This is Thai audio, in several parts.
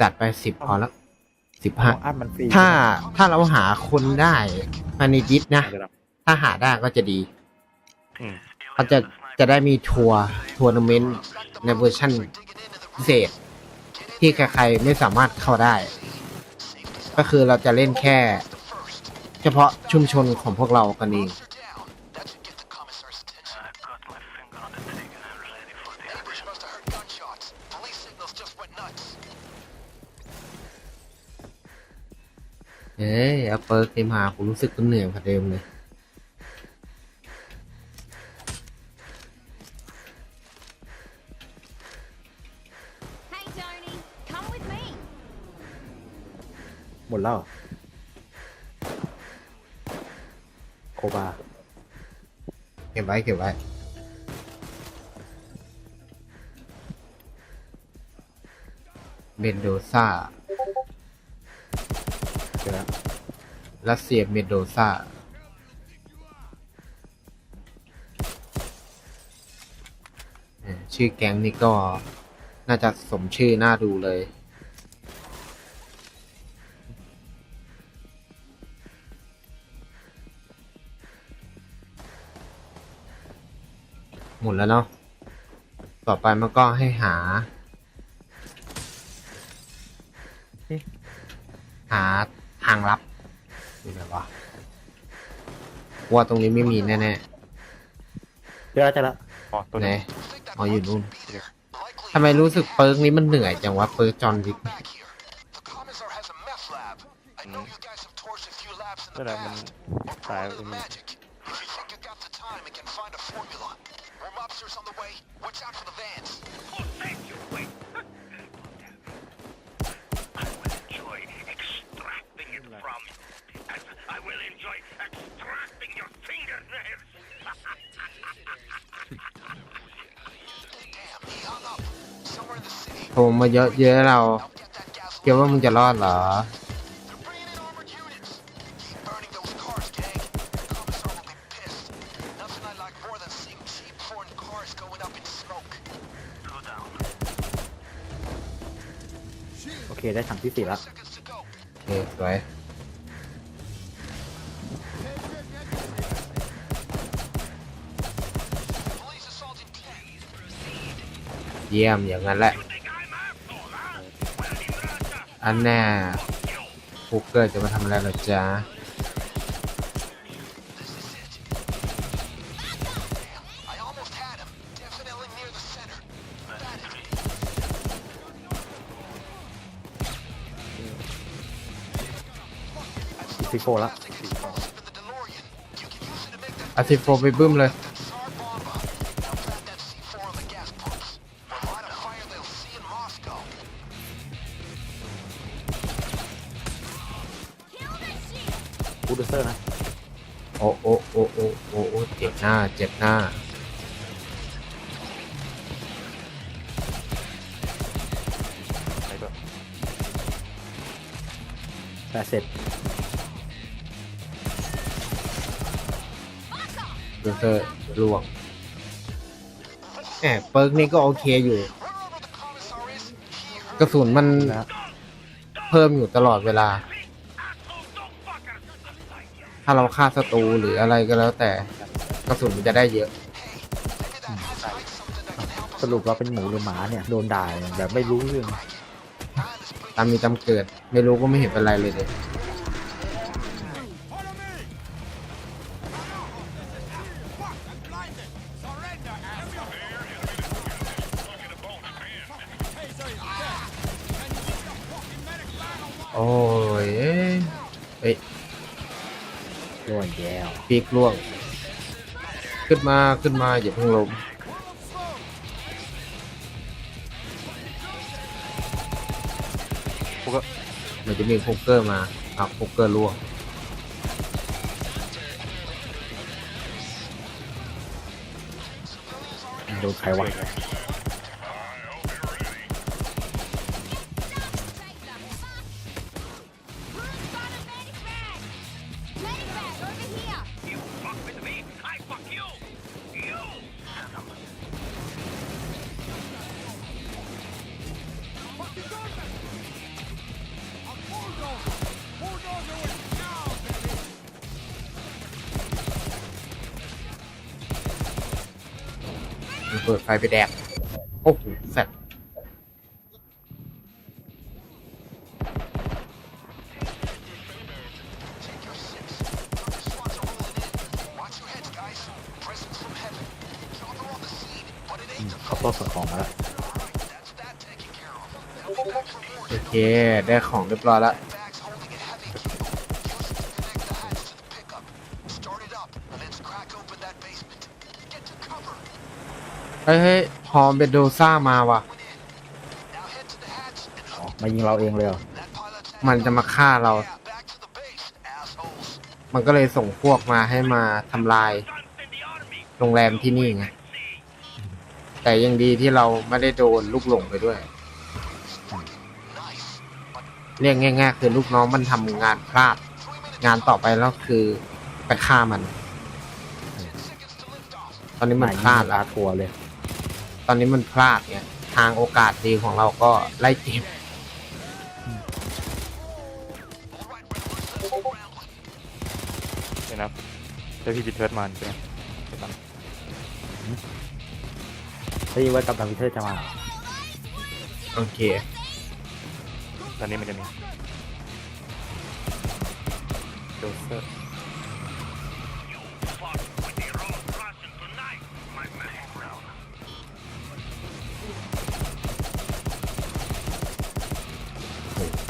จัดไปสิบพอแล้วสิบห้าของอันมันฟรีถ้าถ้าเราหาคนได้ภายในดิสนะ ถ้าหาได้ก็จะดีอืมเขาจะจะได้มีทัวร์ทัวร์นาเมนต์ในเวอร์ชั่นพิเศษ ที่ใครๆไม่สามารถเข้าได้ ก็คือเราจะเล่นแค่ เฉพาะชุมชนของพวกเรากันเอง อ้ยเอาเปิร์กนี้มาผมรู้สึกมันเหนื่อยกว่าเดิมเลย Hey, Tony, come with me. หมดแล้วโคบาเก็บไว้เก็บไว้เมนโดซา รัสเซียเมโดซาชื่อแก๊งนี่ก็น่าจะสมชื่อน่าดูเลย หมดแล้วเนาะ ต่อไปมันก็ให้หา หาทางลับ อยู่ไหนวะว่าตรงนี้ไม่มีแน่เจอแล้วเจอแล้วอ๋อตัวๆไหนนี้อ๋ออยู่นู่นทำไมรู้สึกเปิร์กนี้มันเหนื่อยจังวะเปิร์กจอห์นวิกนั่นแหละมันตายไปมันโท มาเยอะเยอะเราคิดว่ามึงจะรอดเหรอโอเคได้ถังที่สี่แล้วโอเคสวยเยี่ยมอย่างนั้นแหละ อันแน่ฟุกเกอร์จะมาทำอะไรเหรอจ๊ะซีโฟแล้วอาซิโฟไปบึ้มเลย บูดเซอร์นะโอ้โอ้โอ้โอ้โอ้โอ้เจ็บหน้า เจ็บหน้าไปด้วยแต่เสร็จดูเซอร์ลวงแหมเปิร์กนี่ก็โอเคอยู่ กระสุนมันนะเพิ่มอยู่ตลอดเวลา ถ้าเราฆ่าศัตรูหรืออะไรก็แล้วแต่กระสุนมันจะได้เยอะ สรุปเราเป็นหมูหรือหมาเนี่ย โดนด่าแบบไม่รู้เรื่อง ตามมีตามเกิด ไม่รู้ก็ไม่เห็นเป็นไรเลยเลย ร่วนแย่วปีกล่วง ขึ้นมาขึ้นมาอย่าเพิ่งลมพวกก็มันจะมีโคกเกอร์มาเอาโคกเกอร์ล่วงโดนใครวะ เปิดไฟไปแดกโอ้โหแฟดอืมเขาตัวส่งของมาแล้ว โอเค ได้ของเรียบร้อยแล้ว เฮ้ยเฮ้ยพอเบโดซ่ามาว่ะ อ๋อมายิงเราเองเลยเหรอมันจะมาฆ่าเรา มันก็เลยส่งพวกมาให้มาทำลาย โรงแรมที่นี่ไง แต่ยังดีที่เราไม่ได้โดนลูกหลงไปด้วย เรียกง่ายๆคือลูกน้องมันทำงานพลาด งานต่อไปแล้วคือไปฆ่ามัน ตอนนี้มันยิงพลาดตาแล้วทัวร์เลย ตอนนี้มันพลาดเนี่ย ทางโอกาสดีของเราก็ไล่เก็บนี่นะแล้วพี่บิดเทิร์ดมาใช่ไหมไปตามได้ยินว่ากับดักวิเทอร์จะมาโอเค ตอนนี้มันจะมีโดเซอร์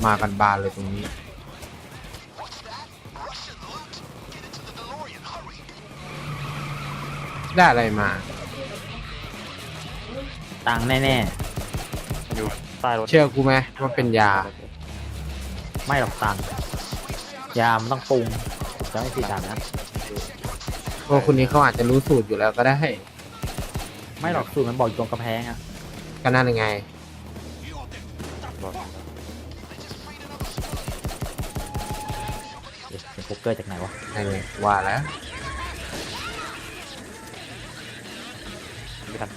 มากันบานเลยตรงนี้ ได้อะไรมา ตังค์แน่มันอยู่ใต้รถเชื่อกูไหมว่าเป็นยา ๆ ไม่หรอกตังค์ยามนต้องปรุงจะไม่ผิดดังนะพวกคุณนี้เขาอาจจะรู้สูตรอยู่แล้วก็ได้ไม่หรอกสูตรมันบอกอยู่ตรงกระแพงอะก็นั่นยังไงบอ เป็นโป๊กเกอร์จากไหนวะนั่นไงว่าแล้วไม่ทัน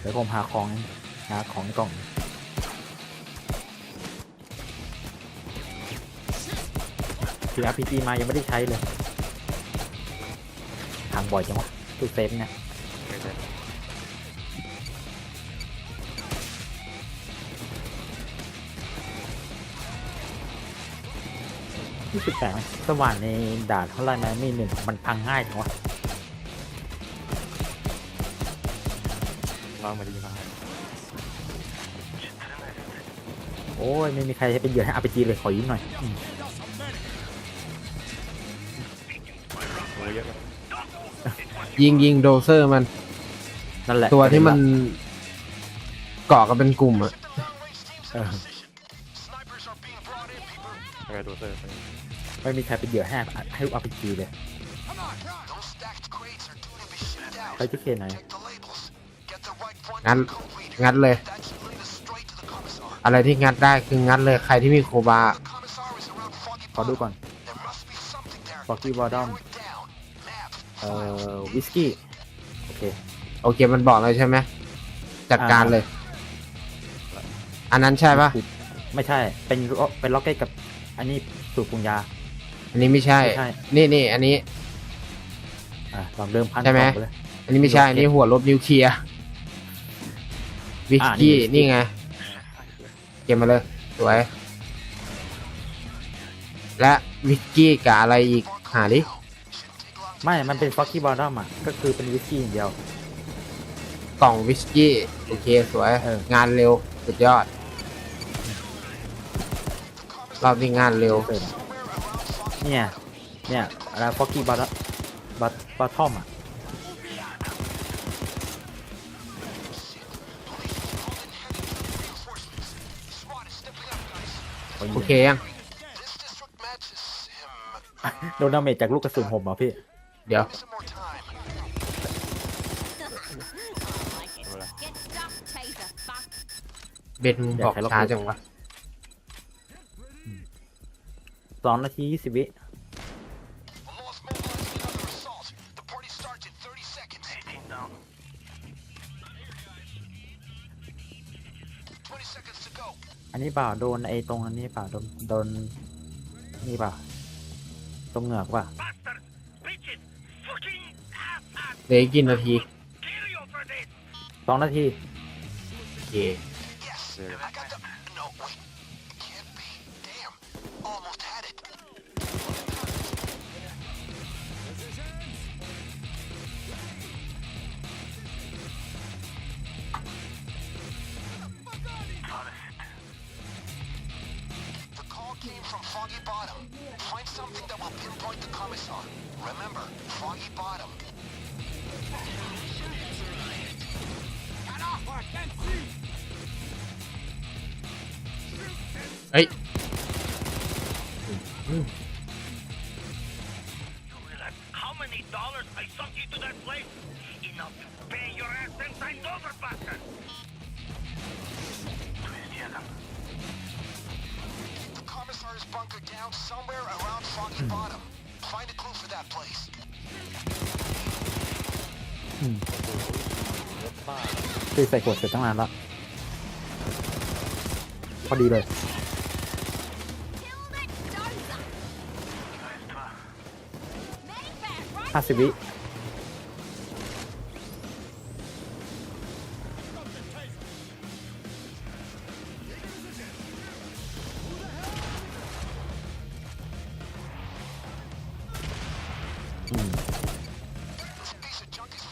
เดี๋ยวผมหาของหาของในกล่อง ถือ RPG มายังไม่ได้ใช้เลยทางบ่อยจังวะตู้เซฟเนี่ยไม่สึกแปลกไหมสว่านในด่านเท่าไรมาไม่หนึ่งมันพังง่ายจังวะน้องมาดีมาโอ้ย ไม่มีใครจะเป็นเหยื่อให้ RPG เลยขอยืมหน่อย เยอะเลยยิงยิงโดเซอร์มัน นั่นแหละตัวที่มันเกาะกันเป็นกลุ่มอะเออแล้วก็โดเซอร์ไปไม่มีใครเป็นเหยื่อให้ให้ RPG เลยไปที่เคนไหนงัดงัดเลย อะไรที่งัดได้คืองัดเลยใครที่มีโคบาขอดูก่อนฟอกกี้วอร์ดอม เอ่อวิสกี้โอเคโอเคมันบอกเลยใช่ไหมจัดการอ่าเลย อันนั้นใช่ปะไม่ใช่ เป็นล็อกเป็นล็อกเก็ตกับ อันนี้สูตรปรุงยา อันนี้ไม่ใช่ ไม่ใช่ นี่นี่อันนี้ อะลองเริ่มพันใช่ไหมกล่องปเลย อันนี้ไม่ใช่ อันนี้หัวลบนิวเคลียร์วิสอ่านี่กี้ whisky นี่ไง เก็บมาเลยสวยและวิสกี้กับอะไรอีกหาดิ ไม่ มันเป็นฟอกกี้วอร์ดอมอะ ก็คือเป็นวิสกี้อย่างเดียว กล่องวิสกี้โอเคสวย เออ งานเร็ว สุดยอด รอบนี้งานเร็วเติมเนี่ย เนี่ยอะไรฟอกกี้บอทบอทบอททอมอะ โอเคยัง โดนดาเมจจากลูกกระสุนผมเหรอพี่ เดี๋ยวเบนบอกช้าจังวะสองนาทียี่สิบวิอันนี้เปล่าโดนไอ้ตรงอันนี้เปล่าโดนโดนนี่เปล่าตรงเหงือกเปล่า เหลืออีกกี่นาทีสองนาทีโอเคเจอ The call came from Foggy Bottom. Find something that よし! คือใส่ขวดเสร็จตั้งนานแล้วพอดีเลยห้าสิบวิ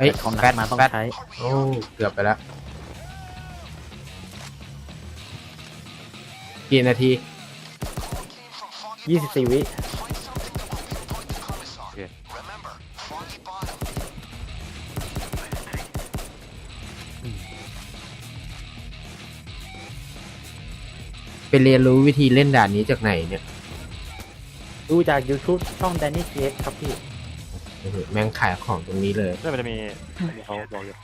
ฮ้ยของหนัแฟกดมาต้องแฟดใช้โอ้เกือบไปแล้วกี่นาทียี่สิบสี่วิ Find something that will pinpoint the commissar. Okay. Remember, Foggy Bottom. ไปเรียนรู้วิธีเล่นด่านนี้จากไหนเนี่ย ดูจาก YouTube ช่อง Danny g a t ครับพี่โอ้โห แม่งขายของตรงนี้เลยเนี่ยมันจะมีมีเขาบอกอยู่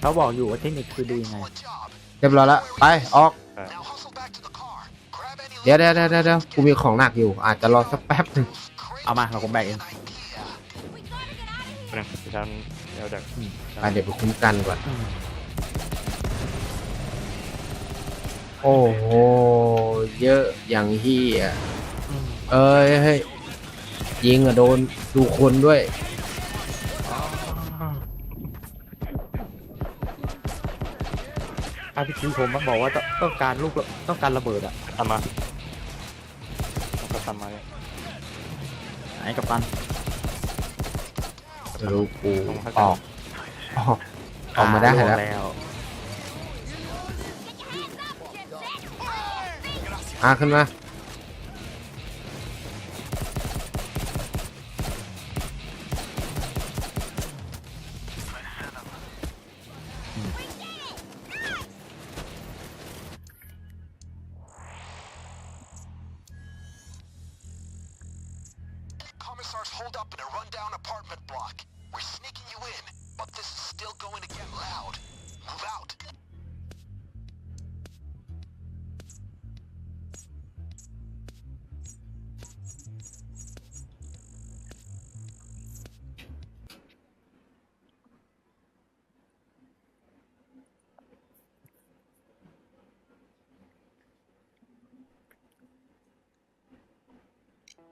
เขาบอกอยู่ว่าเทคนิคคือดูยังไง Excellent job. เรียบร้อยแล้วไปออก Now hustle back to the car. Grab any เดี๋ยวเดี๋ยวเดี๋ยวเดี๋ยวกูมีของหนักอยู่ อาจจะรอสักแป๊บหนึงเอามาเราผมแบกเอง idea. We gotta get out of here. เนี่ยดิฉันเดี๋ยวจากไปเดี๋ยวไปคุ้มกันก่อนอืมโอ้โห เยอะอย่างเฮียเอ้ยเฮ้ย ยิงอะโดนดูคนด้วย อาพีจีผมมันบอกว่าต้องต้องการลูกระต้องการระเบิดอะทำมาก็ทำมาเนี่ยไหนกับตันรู้กูออกออกออกมาได้อ่แล้วแล้วมาขึ้นมา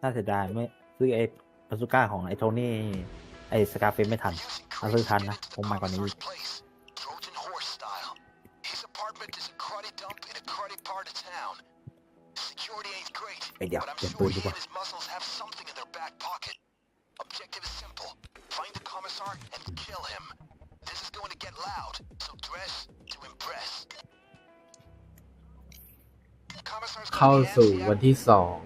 น่าเสียดายไม่ซื้อไอ้ปาซูก้าของไอ้โทนี่ไอ้สกาเฟมไม่ทันถ้าซื้อทันนะผมมากกว่านี้ไอเดี๋ยวเปลี่ยนปืนดีกว่า เข้าสู่วันที่สอง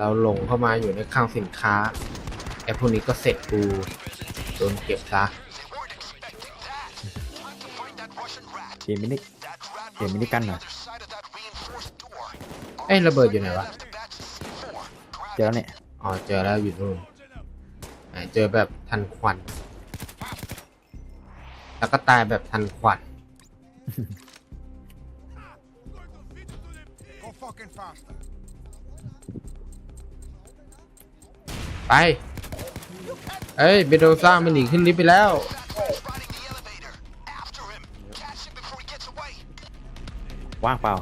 เราหลงเข้ามาอยู่ในคลังสินค้าไอ้พวกนี้ก็เสร็จกูโดนเก็บซะ They weren't expecting that. Time to find that Russian rat. เกมมินิ That rat Ken, must mini be can on the na. other side of that reinforced door. เอ้ยระเบิดอยู่ไหนวะ Left a batch of C4. Grab เจอแล้วเนี่ยอ๋อเจอแล้วอยู่นู่นไหนเจอแบบทันควัน แล้วก็ตายแบบทันควัน Go fucking faster. ไป เอ้ยเบโดซ่ามันหนีขึ้นลิฟต์ไปแล้ว Riding the elevator. After him. Catch him before he gets away. ว่างเปล่า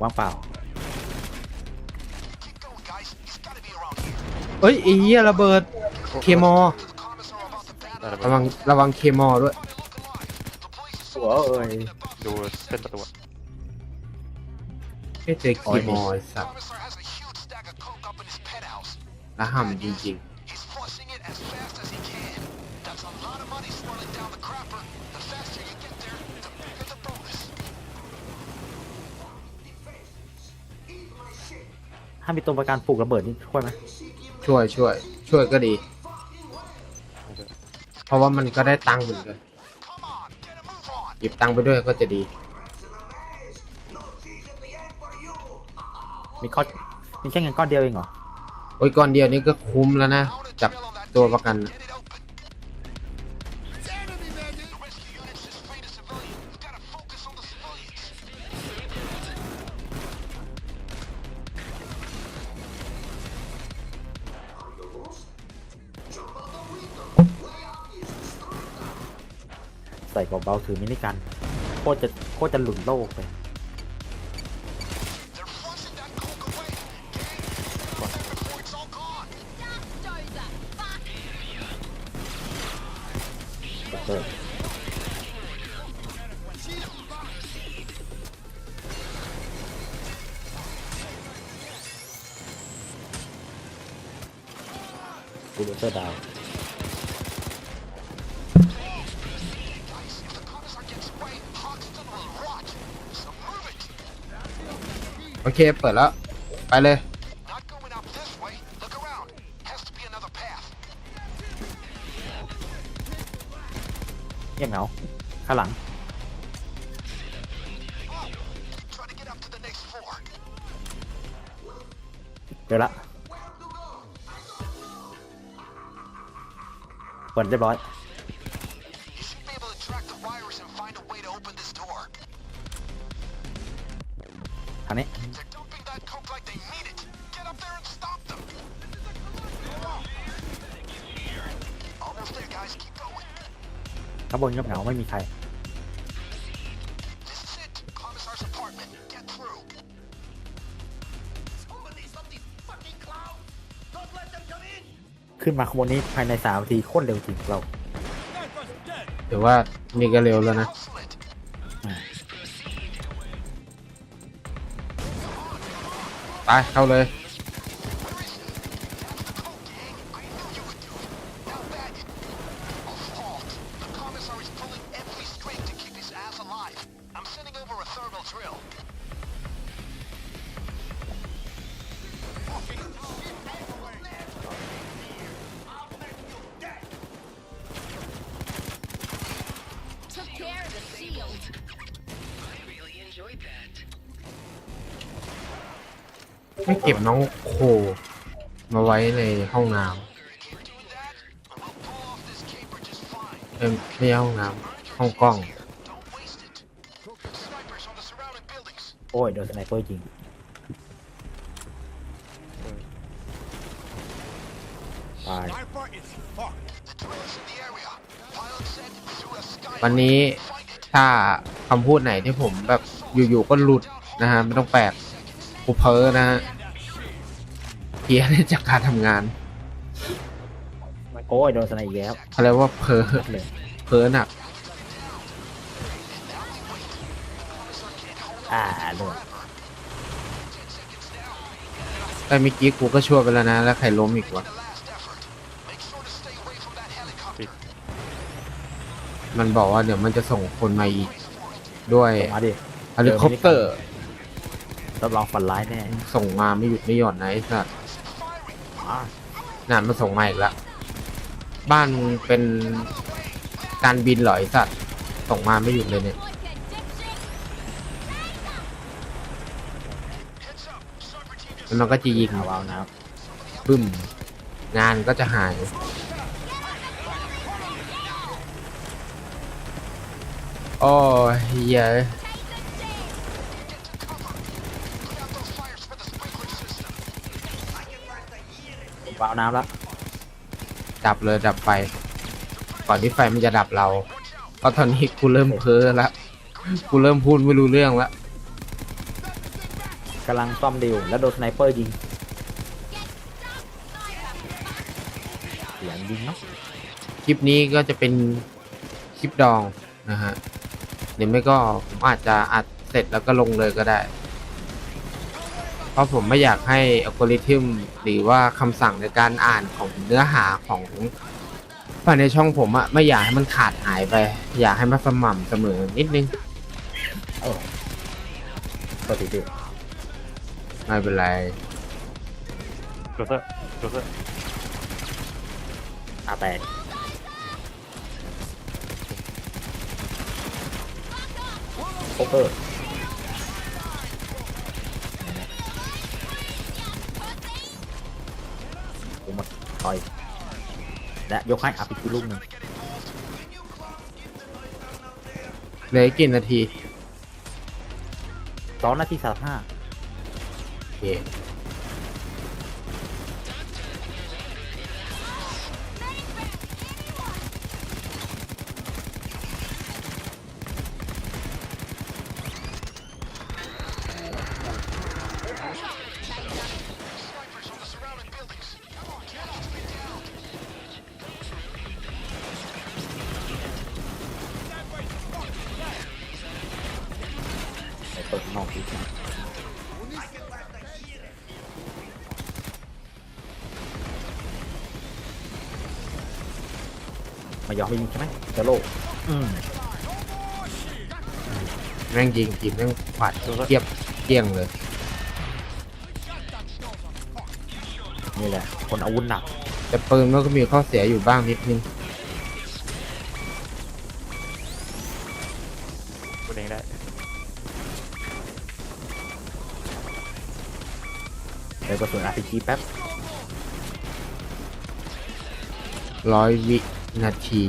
ว่างเปล่า Keep going, guys. He's gotta be around here. เอ้ยไอ้เหี้ยระเบิด เคมอ The commissar about to ban ได้แล้วระวังระวังเคมอด้วย look alive. The police is หัวเอ้ยดูเส้นประตูอะ ไม่เจอเคมอไอ้สัตว์ Commissar has a huge stack of coke up in his penthouse. ละห่ำจริง He's flushing it as fast as he can. That's a lot of money swirling down the crapper. The faster you get there, the bigger the bonus. ถ้ามีตัวประกันปลูกระเบิดนี่ช่วยไหมๆช่วยช่วย ช่วยก็ดี เพราะว่ามันก็ได้ตังค์เหมือนกัน Come on, get a move on. หยิบตังค์ไปด้วยก็จะดี มีข้อมีแค่เงินก้อนเดียวเองเหรอ โอ้ยก่อนเดียวนี้ก็คุ้มแล้วนะ Down a จับ drill on that ตัว tape. ประกัน Get it open. It's enemy, man. The rescue unit's just freed a civilian. You gotta focus on the civilians. ใส่เบาๆถือมินิกัน โคตรจะโคตรจะหลุดโลกเลย โอเค เปิดแล้ว ไปเลย Not going out this way. Look around. Has to be another path. เงียบเหงาข้างหลัง Try to get up to the next floor. เจอละเปิดเรียบร้อยางบนเงียบเหงาไม่มีใคร This is it. Commissar's apartment. Get through. Somebody, something fucking clown! Don't let them come in! ขึ้นมาขบวนนี้ภายในสามนาทีโคตรเร็วจริงเรา That was dead! ถือว่านี่ก็เร็วแล้วนะ Hustle it. ไปเข้าเลย fine. ำเอ้ยไม่ใช่ห้องน้ำห้องกล้อง Don't waste it. Snipers on the surrounding buildings. โอ้ยโดนสไนเปอร์ยิงตาย Sniper is fucked! The drill is in the area. Pilot said through a sky. วันนี้ Find it. ถ้าคำพูดไหนที่ผมแบบอยู่ๆก็หลุดนะฮะ ไม่ต้องแปลกกูเพ้อนะฮะเพี้ยนจากการทำงาน โอ้ยโดนสไนอีกแล้วเขาเรียกว่าเพ้อเลยเพ้อหนักอ่าโดนแต่เมื่อกี้กูก็ช่วยไปแล้วนะ แล้วใครล้มอีกวะ The last effort. Make sure to stay away from that helicopter. มันบอกว่าเดี๋ยวมันจะส่งคนมาอีก ด้วยมาดิเฮลิคอปเตอร์รับรองฝันร้ายแน่ ส่งมาไม่หยุดไม่หย่อนนะไอ้สัสอ่าน่ะมันส่งมาอีกแล้ว บ้านมึงเป็นการบินเหรอไอสัตว์ส่งมาไม่หยุดเลยเนี่ย มันก็จะยิงเอาเอานะบึ้ม งานก็จะหาย โอ้ยเย put out those fires for the sprinkler system. วาน้ำแล้ว ดับเลยดับไฟ ก่อนที่ไฟมันจะดับเรา เพราะตอนนี้กูเริ่มเพ้อละกูเริ่มพูดไม่รู้เรื่องละกำลังซ่อมดิวแล้วโดนสไนเปอร์ยิงเสียงยิงเนาะคลิปนี้ก็จะเป็นคลิปดองนะฮะหรือไม่ก็ผมอาจจะอัดเสร็จแล้วก็ลงเลยก็ได้ เพราะผมไม่อยากให้อัลกอริทึมหรือว่าคำสั่งในการอ่านของเนื้อหาของภายในช่องผมอะไม่อยากให้มันขาดหายไป อยากให้มันสม่ำเสมอนิดนึงเออปกติดิไม่เป็นไรโรเซอร์โรเซอร์อาแตกโคเปอร์ ต่อย และยกให้อัพอีกทีลูกหนึ่งเหลยกี่นาที สองนาทีสามห้าโอเค มายอมไม่ยิงใช่ไหมเจะโลกอืมแม่งยิงทีมแม่งขวาดเทียบเกลี้ยงเลย นี่แหละ คนอาวุธหนัก แต่ปืนมันก็มีข้อเสียอยู่บ้างนิดนึงพูดเองได้เดี๋ยวกระสุน RPG แป๊บร้อยวิ นาที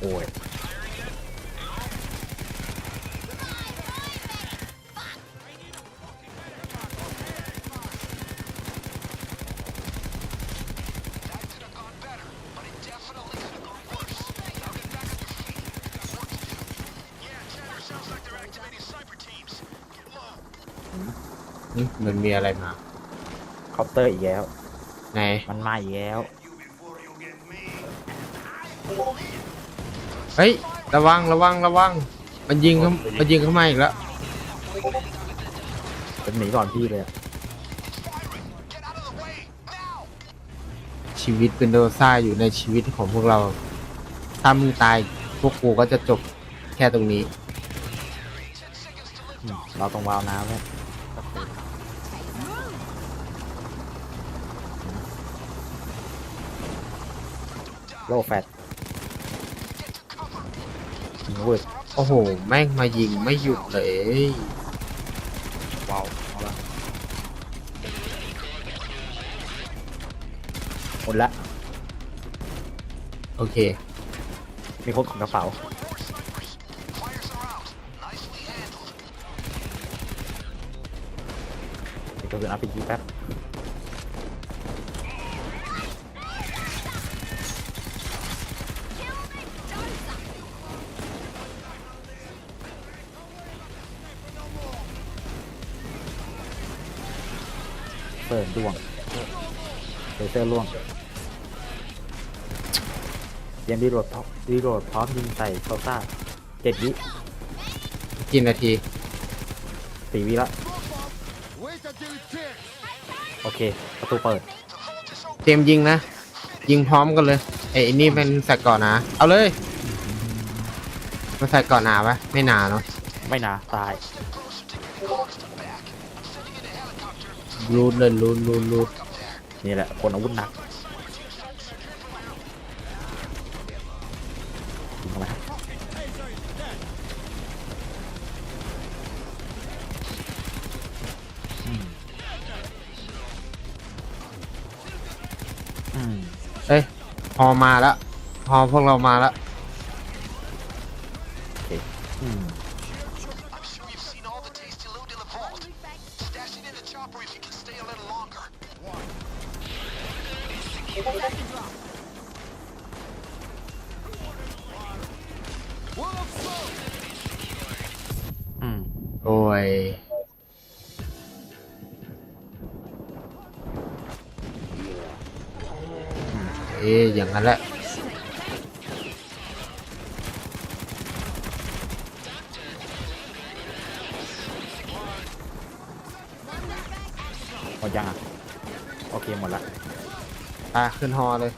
โอ้ย มมันมีอะไรมาเคาน์เตอร์อีกแล้ว ไหนมันมาอีกแล้ว เฮ้ย ระวังระวังระวัง มันยิงเข้ามันยิงเข้ามาอีกแล้วจะหนีก่อนพี่เลยอะชีวิตเป็นโดซ่าอยู่ในชีวิตของพวกเรา ถ้ามึงตายพวกกูก็จะจบแค่ตรงนี้อืมเราต้องวาวน้ำเนี่ย โลแฟตยิงเวิร์ดโอ้โห แม่งมายิงไม่หยุดเลยว้าวเอาละหมดละ โอเค มีคนของกระเป๋า เดี๋ยวกระสุน RPG แป๊บ เปิดดวงเลเซอร์ล่วงเตรียมรีโหลดพร้อมรีโหลดพร้อมยิงใส่โซซ่าเจ็ดวิกี่นาที สี่วิละโอเค ประตูเปิด เตรียมยิงนะ ยิงพร้อมกันเลยไอ้ไอ้นี่เป็นใส่ก่อนหนาเอาเลย มันใส่ก่อนหนาปะไม่หนาเนาะไม่นาตาย รูดเลยรูดรูดรูดนี่แหละคนอาวุธหนักยิงเข้ามาครับอืมอืมเอ้ยพอมาแล้วพอพวกเรามาแล้ว ขึ้นฮอเลย